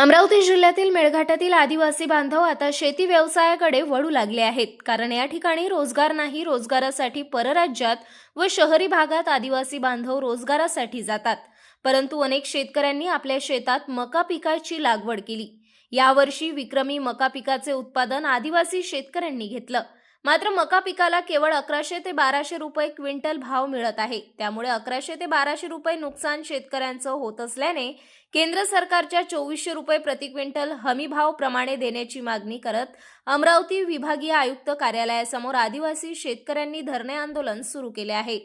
अमरावती जिल्ह्यातील मेळघाटातील आदिवासी बांधव आता शेती व्यवसायाकडे वळू लागले आहेत. कारण या ठिकाणी रोजगार नाही रोजगारासाठी परराज्यात व शहरी भागात आदिवासी बांधव रोजगारासाठी जातात. परंतु अनेक शेतकऱ्यांनी आपल्या शेतात मका पिकाची लागवड केली. यावर्षी विक्रमी मका पिकाचे उत्पादन आदिवासी शेतकऱ्यांनी घेतलं. मात्र मका पिकाला केवळ अकराशे ते बाराशे रुपये क्विंटल भाव मिळत आहे. त्यामुळे अकराशे ते बाराशे रुपये नुकसान शेतकऱ्यांचं होत असल्याने केंद्र सरकारच्या चोवीसशे रुपये प्रति क्विंटल हमी भाव प्रमाणे देण्याची मागणी करत अमरावती विभागीय आयुक्त कार्यालयासमोर आदिवासी शेतकऱ्यांनी धरणे आंदोलन सुरू केले आहे.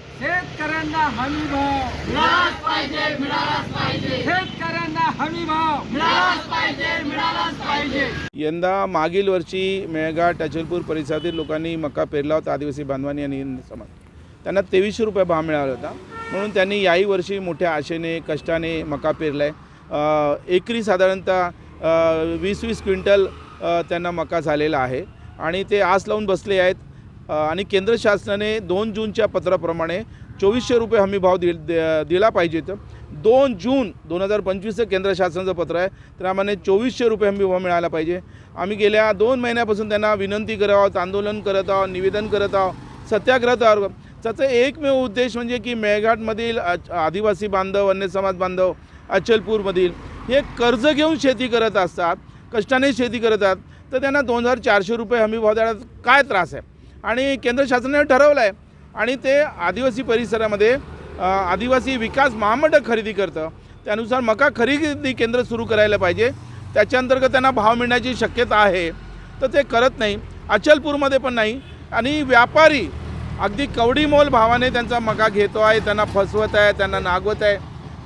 शेतकऱ्यांना हमी भाव मिळालाच पाहिजे मिळालाच पाहिजे. शेतकऱ्यांना हमी भाव मिळालाच पाहिजे मिळालाच पाहिजे. यंदा मागील वर्षी मेळघाट अचलपूर परिसरातील लोकांनी मका पेरला होता. आदिवासी बांधवांनी आणि हिंद समाज. त्यांना तेवीसशे रुपये भाव मिळाला होता. म्हणून त्यांनी याही वर्षी मोठ्या आशेने कष्टाने मका पेरला आहे एकरी साधारणतः वीस वीस क्विंटल त्यांना मका झालेला आहे. आणि ते आस लावून बसले आहेत. आणि केंद्र शासनाने दोन जूनच्या पत्राप्रमाणे चोवीसशे रुपये हमी भाव दि- दिला पाहिजेत दोन जून दोन हजार पंचवीसचं केंद्र शासनाचं पत्र आहे. त्यामाने चोवीसशे रुपये हमी भाव मिळाला पाहिजे. आम्ही गेल्या दोन महिन्यापासून त्यांना विनंती करत आहोत आंदोलन करत आहोत निवेदन करत आहोत सत्याग्रह आहोत त्याचा एकमेव उद्देश म्हणजे की मेळघाटमधील आदिवासी बांधव अन्य समाज बांधव अचलपूरमधील हे कर्ज घेऊन शेती करत असतात कष्टाने शेती करतात तर त्यांना दोन हजार चारशे रुपये हमी भाव देण्यात काय त्रास आहे? आणि केंद्र शासनाने ठरवलं आहे आणि ते आदिवासी परिसरामध्ये आदिवासी विकास महामंडळ खरेदी करतं. त्यानुसार मका खरेदी केंद्र सुरू करायला पाहिजे. त्याच्या अंतर्गत त्यांना भाव मिळण्याची शक्यता आहे. तर ते करत नाही. अचलपूरमध्ये पण नाही. आणि व्यापारी अगदी कवडीमोल भावाने त्यांचा मका घेतो आहे. त्यांना फसवत आहे. त्यांना नागवत आहे.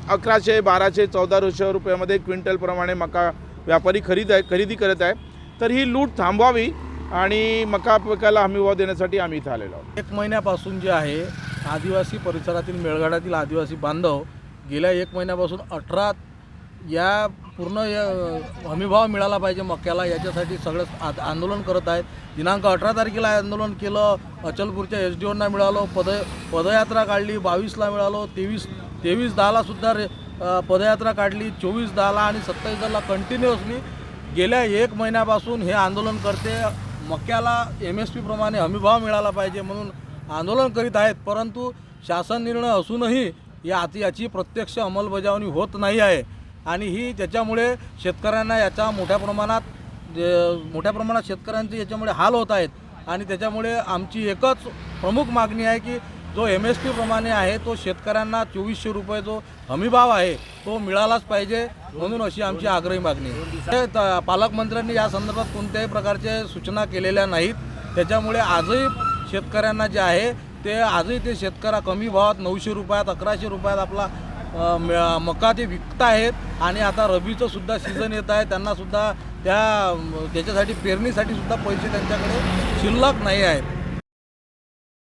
अकराशे बाराशे चौदाशे रुपयामध्ये क्विंटलप्रमाणे मका व्यापारी खरीद आहे खरेदी करत आहे. तर ही लूट थांबवावी आणि मका पिकाला हमीभाव देण्यासाठी आम्ही इथं आलेलो आहोत. एक महिन्यापासून जे आहे आदिवासी परिसरातील मेळघाटातील आदिवासी बांधव गेल्या एक महिन्यापासून अठरा या पूर्ण या हमीभाव मिळाला पाहिजे मक्याला याच्यासाठी सगळं आ- आंदोलन करत आहेत. दिनांक अठरा तारखेला आंदोलन केलं अचलपूरच्या एस डी ओना मिळालो पद पदयात्रा काढली बावीसला मिळालो तेवीस तेवीस दहालासुद्धा रे पदयात्रा काढली चोवीस दहाला आणि सत्तावीस दहाला कंटिन्युअसली गेल्या एक महिन्यापासून हे आंदोलन करते. मक्याला एम एस पीप्रमाणे हमीभाव मिळाला पाहिजे म्हणून आंदोलन करीत आहेत परंतु शासन निर्णय असूनही या याची प्रत्यक्ष अंमलबजावणी होत नाही आहे. आणि ही त्याच्यामुळे शेतकऱ्यांना याचा मोठ्या प्रमाणात मोठ्या प्रमाणात शेतकऱ्यांचे याच्यामुळे हाल होत आहेत. आणि त्याच्यामुळे आमची एकच प्रमुख मागणी आहे की जो एम एस पीप्रमाणे आहे तो शेतकऱ्यांना चोवीसशे रुपये जो हमीभाव आहे तो मिळालाच पाहिजे म्हणून अशी आमची आग्रही मागणी आहे. त- पालकमंत्र्यांनी या संदर्भात कोणत्याही प्रकारच्या सूचना केलेल्या नाहीत. त्याच्यामुळे आजही शेतकऱ्यांना जे आहे ते आजही ते शेतकऱ्या कमी भावात नऊशे रुपयात अकराशे रुपयात आपला मका ते विकत आहेत आणि आता रबीचं सुद्धा सीझन येत आहे. त्यांनासुद्धा त्या त्याच्यासाठी पेरणीसाठी सुद्धा पैसे त्यांच्याकडे शिल्लक नाही आहेत.